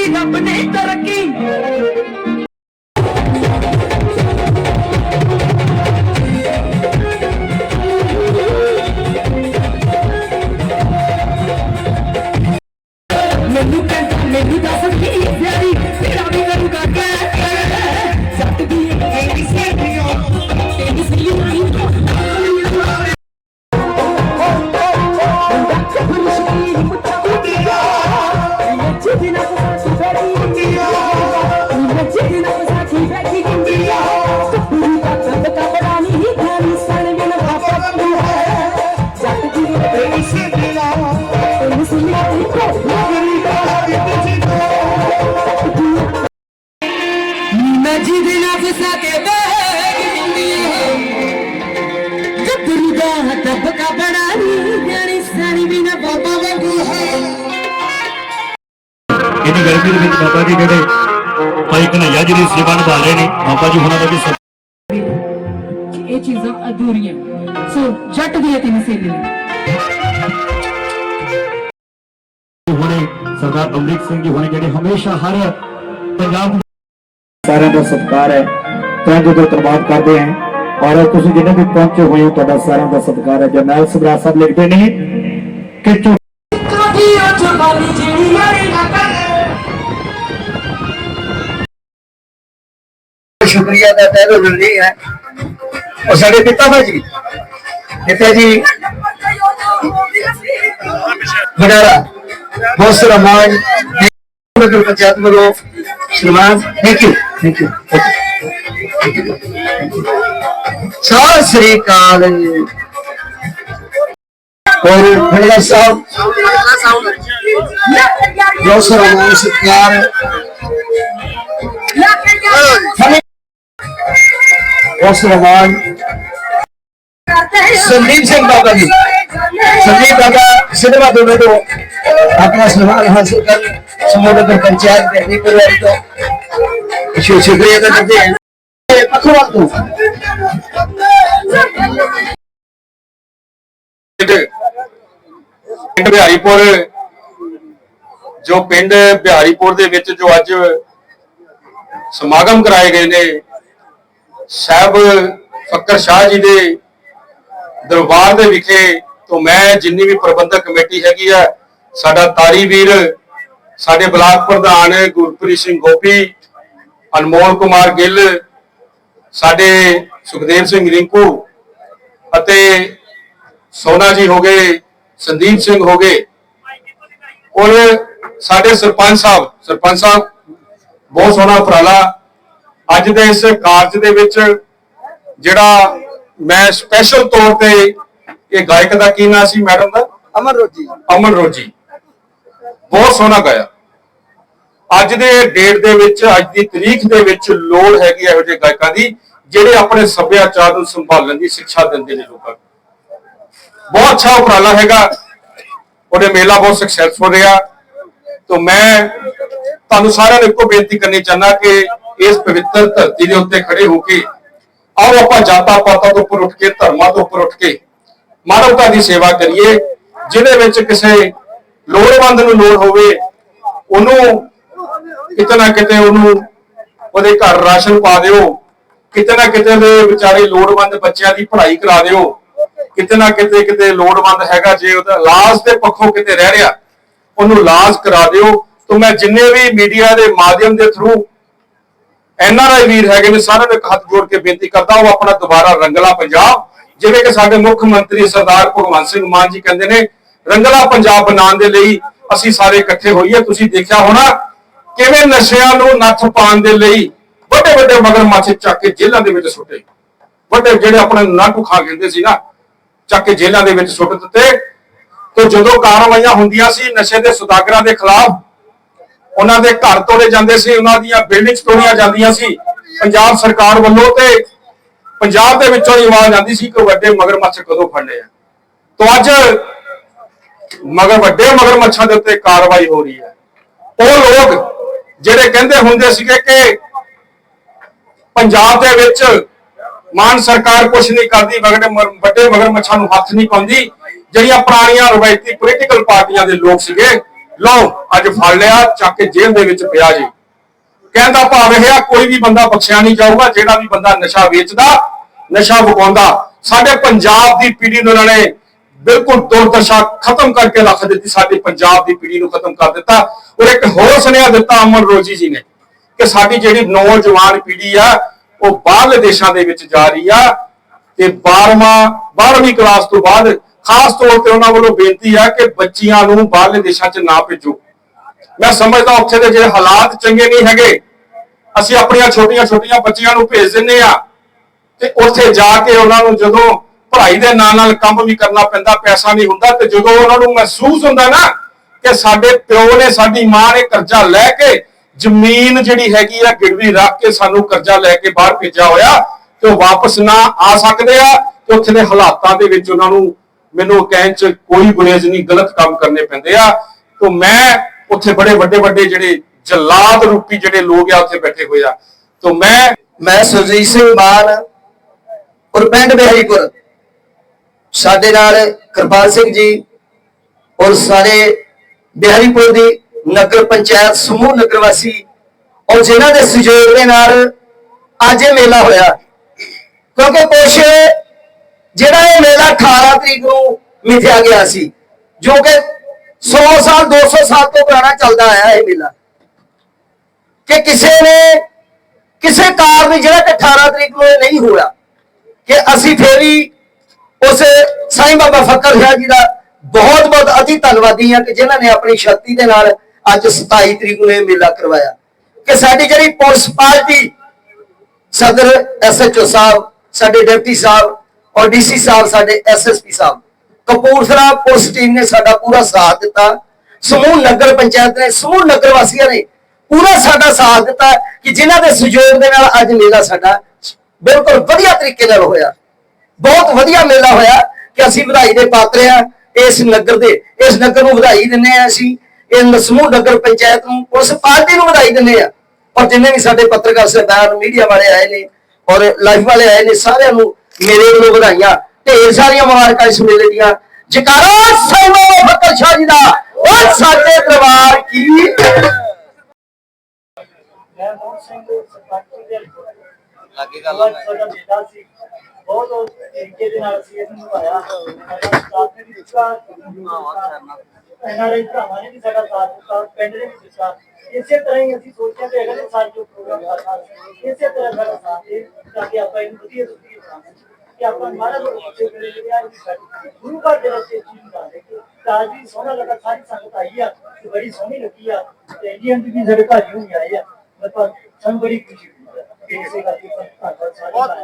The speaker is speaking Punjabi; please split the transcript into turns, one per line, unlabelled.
ਕੰਮ ਰੋਕ ਜਿਹਦੇ ਨਾਲ ਫਸਾ ਕੇ ਬੈਗ ਦਿੰਦੀਆਂ ਗੱਭਰੂ ਦਾ ਦਬਕਾ ਬਣਾ ਰਹੀ ਜਾਣੀ ਸਾਣੀ ਬਿਨਾ ਬਾਬਾ ਵਾਂਗੂ ਹੈ।
ਇੰਨੀ ਗਰਮੀ ਦੇ ਵਿੱਚ ਬਾਬਾ ਜੀ ਜਿਹੜੇ ਭਾਈ ਕਨਈਆ ਜੀ ਦੀ ਸੇਵਾ ਨਿਭਾ ਰਹੇ ਨੇ ਬਾਬਾ ਜੀ ਹੁਣਾਂ ਦਾ ਵੀ ਸਤਿ
ਕਿ ਇਹ ਚੀਜ਼ਾਂ ਅਧੂਰੀਆਂ ਸੋ ਜੱਟ ਦੀਆਂ ਤਿੰਨ ਸੇਲੀਆਂ
ਹੁਣੇ ਸਰਦਾਰ ਅਮਰੀਕ ਸਿੰਘ ਜੀ ਹੁਣੇ ਜਿਹੜੇ ਹਮੇਸ਼ਾ ਹਰ ਪੰਜਾਬ
ਸਾਰਿਆਂ ਦਾ ਸਤਿਕਾਰ ਹੈ। ਤਹਿ ਦਿਲੋਂ ਧੰਨਵਾਦ ਕਰਦੇ ਹਾਂ। ਔਰ ਤੁਸੀਂ ਜਿੰਨੇ ਵੀ ਪਹੁੰਚੇ ਹੋਏ ਹੋ ਤੁਹਾਡਾ ਸਾਰਿਆਂ ਦਾ ਸਤਿਕਾਰ ਹੈ। ਜਰਨੈਲ ਸਬਰਾ ਸਾਹਿਬ ਲਿਖਦੇ ਨੇ ਕਿ ਝੂ-
ਕਾਦੀ ਉਹ ਜਵਾਨੀ ਜਿਹੜੀ ਯਾਰੀ ਨਾ ਕਰ।
ਸ਼ੁਕਰੀਆ ਦਾ ਤਹਿ ਦਿਲੋਂ ਨਹੀਂ ਹੈ। ਔਰ ਸਾਡੇ ਪਿਤਾ ਜੀ ਪਿਤਾ ਜੀ। ਵਡਾਰਾ ਬਹੁਤ ਸਾਰਾ ਮਾਨ ਨਗਰ ਪੰਚਾਇਤ ਵੱਲੋਂ ਸ਼੍ਰੀਮਾਨ ਥੈਂਕ ਯੂ ਥੈਂਕ ਯੂ ਸਤਿ ਸ੍ਰੀ ਅਕਾਲ ਔਰ ਭਗਲਾ ਸਾਹਿਬ ਬਹੁਤ ਸਾਰਾ ਮਾਨ ਸਤਿਕਾਰ ਹਮੇ ਬਹੁਤ ਸਾਰਾ ਮਾਨ ਸੰਦੀਪ ਸਿੰਘ ਬਾਬਾ ਜੀ ਸੰਦੀਪ ਬਾਬਾ ਸਿਨੇਮਾ ਦੋਨੇ ਤੋਂ ਆਪਣਾ ਸਨਮਾਨ ਹਾਸਿਲ ਕਰ ਸਮੂਹ ਪੰਚਾਇਤ ਦੇ ਅਧਿਕਾਰੀ ਪਖਵਾਲ ਤੋਂ
ਪਿੰਡ ਬਿਹਾਰੀਪੁਰ, ਜੋ ਪਿੰਡ ਬਿਹਾਰੀਪੁਰ ਦੇ ਵਿੱਚ ਜੋ ਅੱਜ ਸਮਾਗਮ ਕਰਾਏ ਗਏ ਨੇ, ਸਾਹਿਬ ਫੱਕਰ ਸ਼ਾਹ ਜੀ ਦੇ ਦਰਬਾਰ ਦੇ ਵਿਖੇ ਤੋਂ ਮੈਂ ਜਿੰਨੀ ਵੀ ਪ੍ਰਬੰਧਕ ਕਮੇਟੀ ਹੈਗੀ ਆ, ਸਾਡਾ ਤਾਰੀ ਵੀਰ, ਸਾਡੇ ਬਲਾਕ ਪ੍ਰਧਾਨ ਗੁਰਪ੍ਰੀਤ ਸਿੰਘ ਗੋਪੀ, ਅਨਮੋਲ ਕੁਮਾਰ ਗਿੱਲ ਸਾਡੇ ਸੁਖਦੇਵ ਸਿੰਘ ਰਿੰਕੂ ਅਤੇ ਸੋਨਾ ਜੀ ਹੋ ਗਏ ਸੰਦੀਪ ਸਿੰਘ ਹੋ ਗਏ। ਔਰ ਸਾਡੇ ਸਰਪੰਚ ਸਾਹਿਬ ਸਰਪੰਚ ਸਾਹਿਬ ਬਹੁਤ ਸੋਹਣਾ ਉਪਰਾਲਾ। ਅੱਜ ਦੇ ਇਸ ਕਾਰਜ ਦੇ ਵਿੱਚ ਜਿਹੜਾ ਮੈਂ ਸਪੈਸ਼ਲ ਤੌਰ ਤੇ ਇਹ ਗਾਇਕ ਦਾ ਕੀ ਨਾਂ ਸੀ ਮੈਡਮ ਦਾ?
ਅਮਰ ਰੋਜੀ।
ਅਮਨ ਰੋਜੀ। ਬਹੁਤ ਸੋਹਣਾ ਗਾਇਆ। ਅੱਜ ਦੇ ਡੇਟ ਦੇ ਵਿੱਚ, ਅੱਜ ਦੀ ਤਰੀਕ ਦੇ ਵਿੱਚ ਲੋੜ ਹੈਗੀ ਇਹੋ ਜਿਹੇ ਗਾਇਕਾਂ ਦੀ, ਜਿਹੜੇ ਆਪਣੇ ਸੱਭਿਆਚਾਰ ਨੂੰ ਸੰਭਾਲਣ ਦੀ ਸਿੱਖਿਆ ਦਿੰਦੇ ਨੇ ਲੋਕਾਂ ਨੂੰ। ਬਹੁਤ ਅੱਛਾ ਉਪਰਾਲਾ ਹੈਗਾ। ਉਹਦੇ ਮੇਲਾ ਬਹੁਤ ਸਕਸੈਸਫੁਲ ਰਿਹਾ। ਤੋਂ ਮੈਂ ਤੁਹਾਨੂੰ ਸਾਰਿਆਂ ਨੂੰ ਇੱਕੋ ਬੇਨਤੀ ਕਰਨੀ ਚਾਹੁੰਦਾ ਕਿ ਇਸ ਪਵਿੱਤਰ ਧਰਤੀ ਦੇ ਉੱਤੇ ਖੜੇ ਹੋ ਕੇ ਆਓ ਆਪਾਂ ਜਾਤਾਂ ਪਾਤਾਂ ਤੋਂ ਉੱਪਰ ਉੱਠ ਕੇ, ਧਰਮਾਂ ਤੋਂ ਉੱਪਰ ਉੱਠ ਕੇ ਮਾਨਵਤਾ ਦੀ ਸੇਵਾ ਕਰੀਏ। ਜਿਹਦੇ ਵਿੱਚ ਕਿਸੇ ਲੋੜਵੰਦ ਨੂੰ ਲੋੜ ਹੋਵੇ, ਉਹਨੂੰ ਕਿਤੇ ਨਾ ਕਿਤੇ ਉਹਨੂੰ ਉਹਦੇ ਘਰ ਰਾਸ਼ਨ ਪਾ ਦਿਓ। ਕਿਤੇ ਨਾ ਕਿਤੇ ਦੇ ਵਿਚਾਰੇ ਲੋੜਵੰਦ ਬੱਚਿਆਂ ਦੀ ਪੜ੍ਹਾਈ ਕਰਾ ਦਿਓ। ਕਿਤੇ ਨਾ ਕਿਤੇ ਕਿਤੇ ਲੋੜਵੰਦ ਹੈਗਾ ਜੇ ਉਹਦਾ ਇਲਾਜ ਦੇ ਪੱਖੋਂ ਕਿਤੇ ਰਹਿ ਰਿਹਾ, ਉਹਨੂੰ ਇਲਾਜ ਕਰਾ ਦਿਓ। ਤਾਂ ਮੈਂ ਜਿੰਨੇ ਵੀ ਮੀਡੀਆ ਦੇ ਮਾਧਿਅਮ ਦੇ ਥਰੂ ਐਨਆਰਆਈ ਵੀਰ ਹੈਗੇ ਨੇ, ਸਾਰਿਆਂ ਨੂੰ ਇੱਕ ਹੱਥ ਜੋੜ ਕੇ ਬੇਨਤੀ ਕਰਦਾ, ਉਹ ਆਪਣਾ ਦੁਬਾਰਾ ਰੰਗਲਾ ਪੰਜਾਬ, ਜਿਵੇਂ ਕਿ ਸਾਡੇ ਮੁੱਖ ਮੰਤਰੀ ਸਰਦਾਰ ਭਗਵੰਤ ਸਿੰਘ ਮਾਨ ਜੀ ਕਹਿੰਦੇ ਨੇ, ਰੰਗਲਾ ਪੰਜਾਬ ਬਣਾਉਣ ਦੇ ਲਈ ਅਸੀਂ ਸਾਰੇ ਇਕੱਠੇ ਹੋਈਏ। ਤੁਸੀਂ ਦੇਖਿਆ ਹੋਣਾ ਕਿਵੇਂ ਨਸ਼ਿਆਂ ਨੂੰ ਨੱਥ ਪਾਉਣ ਦੇ ਲਈ ਵੱਡੇ ਵੱਡੇ ਮਗਰਮੱਛ ਚੱਕ ਕੇ ਜੇਲ੍ਹਾਂ ਦੇ ਵਿੱਚ ਸੁੱਟੇ? ਵੱਡੇ ਜਿਹੜੇ ਆਪਣੇ ਨੱਕ ਖਾ ਕਹਿੰਦੇ ਸੀ ਨਾ, ਚੱਕ ਕੇ ਜੇਲ੍ਹਾਂ ਦੇ ਵਿੱਚ ਸੁੱਟ ਦਿੱਤੇ। ਤੇ ਜਦੋਂ ਕਾਰਵਾਈਆਂ ਹੁੰਦੀਆਂ ਸੀ ਨਸ਼ੇ ਦੇ ਸੁਦਾਗਰਾਂ ਦੇ ਖਿਲਾਫ, ਉਹਨਾਂ ਦੇ ਘਰ ਤੋੜੇ ਜਾਂਦੇ ਸੀ, ਉਹਨਾਂ ਦੀਆਂ ਬਿਲਡਿੰਗਸ ਤੋੜੀਆਂ ਜਾਂਦੀਆਂ ਸੀ। ਪੰਜਾਬ ਸਰਕਾਰ ਵੱਲੋਂ ਤੇ ਪੰਜਾਬ ਦੇ ਵਿੱਚੋਂ ਹੀ ਆਵਾਜ਼ ਆਉਂਦੀ ਸੀ ਕਿ ਵੱਡੇ ਮਗਰਮੱਛ ਕਦੋਂ ਫੜਨੇ ਆ। ਤੋਂ ਅੱਜ ਮਗਰ ਵੱਡੇ ਮਗਰਮੱਛਾਂ ਦੇ ਉੱਤੇ ਕਾਰਵਾਈ ਹੋ ਰਹੀ ਹੈ। ਉਹ ਲੋਕ ਜਿਹੜੇ ਕਹਿੰਦੇ ਹੁੰਦੇ ਸੀਗੇ ਕਿ ਪੰਜਾਬ ਦੇ ਵਿੱਚ ਮਾਨ ਸਰਕਾਰ ਕੁਝ ਨਹੀਂ ਕਰਦੀ ਵੱਡੇ ਮਗਰ- ਵੱਡੇ ਮਗਰਮੱਛਾਂ ਨੂੰ ਹੱਥ ਨਹੀਂ ਪਾਉਂਦੀ। ਜਿਹੜੀਆਂ ਪੁਰਾਣੀਆਂ ਰਵਾਇਤੀ ਪੋਲੀਟੀਕਲ ਪਾਰਟੀਆਂ ਦੇ ਲੋਕ ਸੀਗੇ, ਲਓ, ਅੱਜ ਫੜ ਲਿਆ, ਚੱਕ ਕੇ ਜੇਲ੍ਹ ਦੇ ਵਿੱਚ ਪਿਆ ਜੀ। ਕਹਿੰਦਾ ਭਾਵ ਇਹ ਆ, ਕੋਈ ਵੀ ਬੰਦਾ ਬਖਸ਼ਿਆ ਨਹੀਂ ਜਾਊਗਾ, ਜਿਹੜਾ ਵੀ ਬੰਦਾ ਨਸ਼ਾ ਵੇਚਦਾ, ਨਸ਼ਾ ਵਿਕਾਉਂਦਾ ਸਾਡੇ ਪੰਜਾਬ ਦੀ ਪੀੜ੍ਹੀ ਨੂੰ ਉਹਨਾਂ ਨੇ ਬਿਲਕੁਲ ਦੁਰਦਸ਼ਾ ਖਤਮ ਕਰਕੇ ਰੱਖ ਦਿੱਤੀ, ਸਾਡੀ ਪੰਜਾਬ ਦੀ ਪੀੜ੍ਹੀ ਨੂੰ ਖਤਮ ਕਰ ਦਿੱਤਾ। ਔਰ ਇੱਕ ਹੋਰ ਸੁਨੇਹਾ ਦਿੱਤਾ ਅਮਨ ਰੋਜੀ ਜੀ ਨੇ ਕਿ ਸਾਡੀ ਜਿਹੜੀ ਨੌਜਵਾਨ ਪੀੜ੍ਹੀ ਆ, ਉਹ ਬਾਹਰਲੇ ਦੇਸ਼ਾਂ ਦੇ ਵਿੱਚ ਜਾ ਰਹੀ ਆ ਤੇ 12ਵਾਂ 12ਵੀਂ ਕਲਾਸ ਤੋਂ ਬਾਅਦ ਖਾਸ ਤੌਰ ਤੇ ਉਹਨਾਂ ਵੱਲੋਂ ਬੇਨਤੀ ਆ ਕਿ ਬੱਚੀਆਂ ਨੂੰ ਬਾਹਰਲੇ ਦੇਸ਼ਾਂ 'ਚ ਨਾ ਭੇਜੋ। ਮੈਂ ਸਮਝਦਾ ਉੱਥੇ ਦੇ ਜਿਹੜੇ ਹਾਲਾਤ ਚੰਗੇ ਨਹੀਂ ਹੈਗੇ, ਅਸੀਂ ਆਪਣੀਆਂ ਛੋਟੀਆਂ ਛੋਟੀਆਂ ਬੱਚੀਆਂ ਨੂੰ ਭੇਜ ਦਿੰਨੇ ਆ ਤੇ ਉੱਥੇ ਜਾ ਕੇ ਉਹਨਾਂ ਨੂੰ ਜਦੋਂ ਪੜ੍ਹਾਈ ਦੇ ਨਾਲ ਨਾਲ ਕੰਮ ਵੀ ਕਰਨਾ ਪੈਂਦਾ, ਪੈਸਾ ਨਹੀਂ ਹੁੰਦਾ ਤੇ ਜਦੋਂ ਉਹਨਾਂ ਨੂੰ ਮਹਿਸੂਸ ਹੁੰਦਾ ਨਾ ਕਿ ਸਾਡੇ ਪਿਓ ਨੇ, ਸਾਡੀ ਮਾਂ ਨੇ ਕਰਜ਼ਾ ਲੈ ਕੇ ਜ਼ਮੀਨ ਜਿਹੜੀ ਹੈਗੀ ਆ ਗਿਰਵੀ ਰੱਖ ਕੇ ਸਾਨੂੰ ਕਰਜ਼ਾ ਲੈ ਕੇ ਬਾਹਰ ਭੇਜਿਆ ਹੋਇਆ ਤੇ ਉਹ ਵਾਪਸ ਨਾ ਆ ਸਕਦੇ ਆ ਤੇ ਉੱਥੇ ਦੇ ਹਾਲਾਤਾਂ ਦੇ ਵਿੱਚ ਉਹਨਾਂ ਨੂੰ ਮੈਨੂੰ ਕਹਿਣ ਚ ਕੋਈ ਗੁਰੇਜ਼ ਨਹੀਂ, ਗਲਤ ਕੰਮ ਕਰਨੇ ਪੈਂਦੇ ਆ। ਤੋਂ ਮੈਂ ਉੱਥੇ ਬੜੇ ਵੱਡੇ ਵੱਡੇ ਜਿਹੜੇ ਜਲਾਦ ਰੂਪੀ ਜਿਹੜੇ ਲੋਕ ਆ, ਉੱਥੇ ਬੈਠੇ ਹੋਏ ਆ। ਤੋਂ ਮੈਂ
ਮੈਂ ਸੁਰਜੀਤ ਸਿੰਘ ਮਾਨ ਔਰ ਪਿੰਡ ਬਿਹਾਰੀਪੁਰ। ਸਾਡੇ ਨਾਲ ਕਿਰਪਾਲ ਸਿੰਘ ਜੀ ਔਰ ਸਾਰੇ ਬਿਹਾਰੀਪੁਰ ਦੀ ਨਗਰ ਪੰਚਾਇਤ ਸਮੂਹ ਨਗਰ ਵਾਸੀ ਔਰ ਜਿਨ੍ਹਾਂ ਦੇ ਸਹਿਯੋਗ ਦੇ ਨਾਲ ਅੱਜ ਇਹ ਮੇਲਾ ਹੋਇਆ। ਕਿਉਂਕਿ ਕੁਛ ਜਿਹੜਾ ਇਹ ਮੇਲਾ 18 ਤਰੀਕ ਨੂੰ ਮਿਥਿਆ ਗਿਆ ਸੀ, ਜੋ ਕਿ 100 ਸਾਲ 200 ਸਾਲ ਤੋਂ ਪੁਰਾਣਾ ਚੱਲਦਾ ਆਇਆ ਇਹ ਮੇਲਾ। ਕਿ ਕਿਸੇ ਨੇ ਕਿਸੇ ਕਾਰਨ ਜਿਹੜਾ ਕਿ 18 ਤਰੀਕ ਨੂੰ ਇਹ ਨਹੀਂ ਹੋਇਆ, ਕਿ ਅਸੀਂ ਫੇਰ ਵੀ ਉਸ ਸਾਈਂ ਬਾਬਾ ਫਕਰ ਸ਼ਾਹ ਜੀ ਦਾ ਬਹੁਤ ਬਹੁਤ ਅਤੀ ਧੰਨਵਾਦੀ ਹਾਂ ਕਿ ਜਿਨ੍ਹਾਂ ਨੇ ਆਪਣੀ ਸ਼ਕਤੀ ਦੇ ਨਾਲ ਅੱਜ 27 ਤਰੀਕ ਨੂੰ ਇਹ ਮੇਲਾ ਕਰਵਾਇਆ। ਕਿ ਸਾਡੀ ਜਿਹੜੀ ਪੁਲਿਸ ਪਾਰਟੀ ਸਦਰ ਐਸਐਚਓ ਸਾਹਿਬ, ਸਾਡੇ ਡਿਪਟੀ ਸਾਹਿਬ ਔਰ ਡੀਸੀ ਸਾਹਿਬ, ਸਾਡੇ ਐਸਐਸਪੀ ਸਾਹਿਬ, ਕਪੂਰਥਲਾ ਪੁਲਿਸ ਟੀਮ ਨੇ ਸਾਡਾ ਪੂਰਾ ਸਾਥ ਦਿੱਤਾ। ਸਮੂਹ ਨਗਰ ਪੰਚਾਇਤ ਨੇ, ਸਮੂਹ ਨਗਰ ਵਾਸੀਆਂ ਨੇ ਪੂਰਾ ਸਾਡਾ ਸਾਥ ਦਿੱਤਾ ਕਿ ਜਿਨ੍ਹਾਂ ਦੇ ਸਹਿਯੋਗ ਦੇ ਨਾਲ ਅੱਜ ਮੇਲਾ ਸਾਡਾ ਬਿਲਕੁਲ ਵਧੀਆ ਤਰੀਕੇ ਨਾਲ ਹੋਇਆ। ਬਹੁਤ ਵਧੀਆ ਮੇਲਾ ਹੋਇਆ ਕਿ ਅਸੀਂ ਵਧਾਈ ਦੇ ਪਾਤਰ ਆ ਇਸ ਨਗਰ ਦੇ ਇਸ ਨਗਰ ਨੂੰ ਵਧਾਈ ਦਿੰਨੇ ਆ ਅਸੀਂ। ਇਹ ਸਮੂਹ ਨਗਰ ਪੰਚਾਇਤ ਨੂੰ ਉਸ ਪਾਰਟੀ ਨੂੰ ਵਧਾਈ ਦਿੰਨੇ ਆ ਔਰ ਜਿੰਨੇ ਵੀ ਸਾਡੇ ਪੱਤਰਕਾਰ ਸਰਦਾਰ ਮੀਡੀਆ ਵਾਲੇ ਆਏ ਨੇ ਔਰ ਲਾਈਵ ਵਾਲੇ ਆਏ ਨੇ ਸਾਰਿਆਂ ਨੂੰ ਮੇਰੇ ਵੱਲੋਂ ਵਧਾਈਆਂ। ਢੇਰ ਸਾਰੀਆਂ ਮੁਬਾਰਕਾਂ ਇਸ ਮੇਲੇ ਦੀਆਂ। ਜਕਾਰਾ ਸੈਮੋ ਫਕਰ ਸ਼ਾਹ ਜੀ ਦਾ। ਔਰ ਸਾਡੇ ਦਰਬਾਰ ਕੀ?
ਮੈਂ ਮੋਹਨ ਸਿੰਘ ਸਰਪੰਚ ਦੇ ਲੱਗੇ ਗੱਲ ਸਾਡਾ ਬੇਟਾ ਸੀ। ਬਹੁਤ ਤਰੀਕੇ ਦੇ ਨਾਲ ਸੀ ਇਹਨੂੰ ਨਿਭਾਇਆ ਸਾਡਾ ਸਾਥ ਨੇ ਵੀ ਦਿੱਤਾ। ਐਨਆਰਆਈ ਭਰਾਵਾਂ ਨੇ ਵੀ ਸਾਡਾ ਸਾਥ ਦਿੱਤਾ ਪਿੰਡ ਨੇ ਵੀ ਦਿੱਤਾ। ਇਸੇ ਤਰ੍ਹਾਂ ਹੀ ਅਸੀਂ ਸੋਚਿਆ ਤੇ ਅਗਲੇ ਸਾਲ ਜੋ ਪ੍ਰੋਗਰਾਮ ਕਰਨਾ ਸੀ, ਇਸੇ ਤਰ੍ਹਾਂ ਸਾਡਾ ਸਾਥ ਦੇ ਤਾਂ ਕਿ ਆਪਾਂ ਇਹਨੂੰ ਵਧੀਆ ਤੋਂ ਵਧੀਆ ਬਣਾਵਾਂਗੇ ਕਿ ਆਪਾਂ ਮਹਾਰਾਜ ਨੂੰ ਉੱਤੇ ਕਰੇ ਜਿਹੜੇ ਆ ਗੁਰੂ ਘਰ ਦੇ ਰਸਤੇ ਚੀਜ਼ ਤਾਂ ਜੀ ਸੋਹਣਾ ਲੱਗਾ ਸਾਰੀ ਸੰਗਤ ਆਈ ਆ ਤੇ ਬੜੀ ਸੋਹਣੀ ਲੱਗੀ ਆ। ਤੇ ਇੰਡੀਅਨ ਵੀ ਸਾਡੇ ਘਰ ਹੀ ਹੋਈ ਆਏ ਆ। ਮਤਲਬ ਸਾਨੂੰ ਬੜੀ ਖੁਸ਼ੀ ਹੋਈ ਇਸੇ ਕਰਕੇ ਧੰਨਵਾਦ